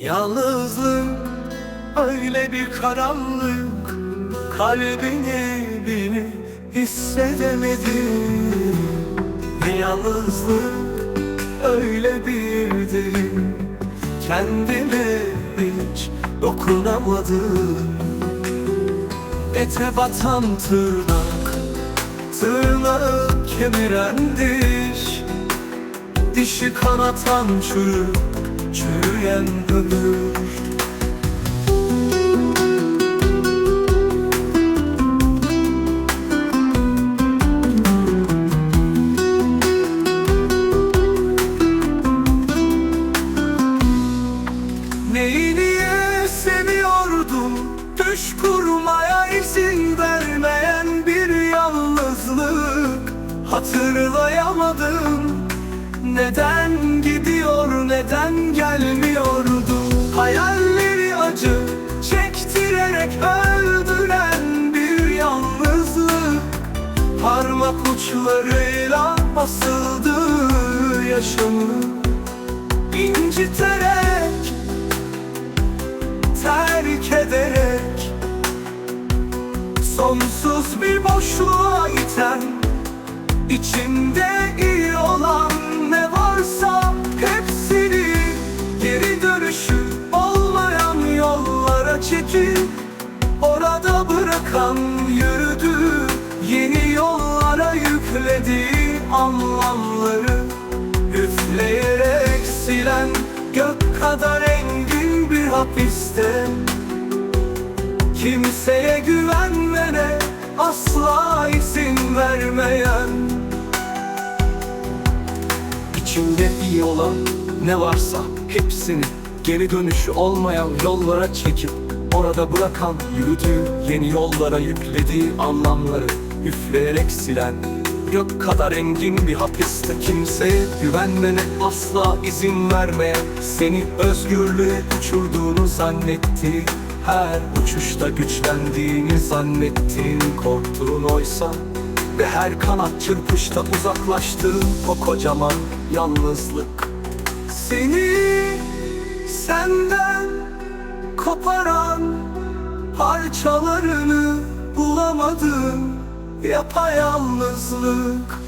Yalnızlık öyle bir karanlık Kalbini beni hissedemedim Yalnızlık öyle bir derin Kendime hiç dokunamadım. Ete batan tırnak Tırnağı kemiren diş Dişi kanatan çürük Çürüyen ömür. Neyi niye seviyordum? Düş kurmaya izin vermeyen bir yalnızlık. Hatırlayamadım Neden gidiyor neden gelmiyordu? Hayalleri acı çektirerek öldüren bir yalnızlık. Parmak uçlarıyla basıldı yaşamı. İnciterek terk ederek Sonsuz bir boşluğa iten içinde iyi olan bırakan yürüdü Yeni yollara yüklediği anlamları. Üfleyerek silen gök kadar engin bir hapiste. Kimseye güvenmene asla izin vermeyen. İçimde iyi olan ne varsa hepsini Geri dönüşü olmayan yollara çekip Orada bırakan yürüdüğü yeni yollara yüklediği anlamları Üfleyerek silen Gök kadar engin bir hapiste kimseye güvenmene asla izin vermeyen Seni özgürlüğe uçurduğunu zannetti. Her uçuşta güçlendiğini zannettiğin korktuğun oysa Ve her kanat çırpışta uzaklaştığın o kocaman yalnızlık. Seni senden koparan parçalarını bulamadım. Yapayalnızlık